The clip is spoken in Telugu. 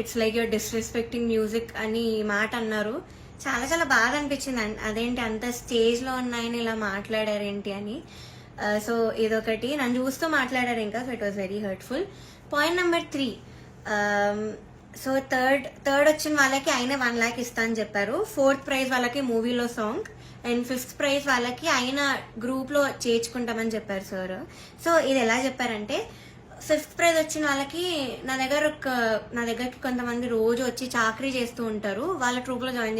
It's like your disrespecting music అని మాట అన్నారు. చాలా చాలా బాగా అనిపించింది. అదేంటి అంత స్టేజ్లో ఉన్నాయని ఇలా మాట్లాడారేంటి అని. సో ఇదొకటి. నన్ను చూస్తూ మాట్లాడారు ఇంకా so it was very hurtful point number three so third third వచ్చిన వాళ్ళకి ఆయన వన్ ల్యాక్ ఇస్తా అని చెప్పారు. ఫోర్త్ ప్రైజ్ వాళ్ళకి మూవీలో సాంగ్ అండ్ ఫిఫ్త్ ప్రైజ్ వాళ్ళకి ఆయన గ్రూప్లో చేర్చుకుంటామని చెప్పారు సార్ సో ఇది ఎలా చెప్పారంటే ఫిఫ్త్ ప్రైజ్ వచ్చిన వాళ్ళకి నా దగ్గర ఒక నా దగ్గరికి కొంతమంది రోజు వచ్చి చాకరీ చేస్తూ ఉంటారు. వాళ్ళ ట్రూప్లో జాయిన్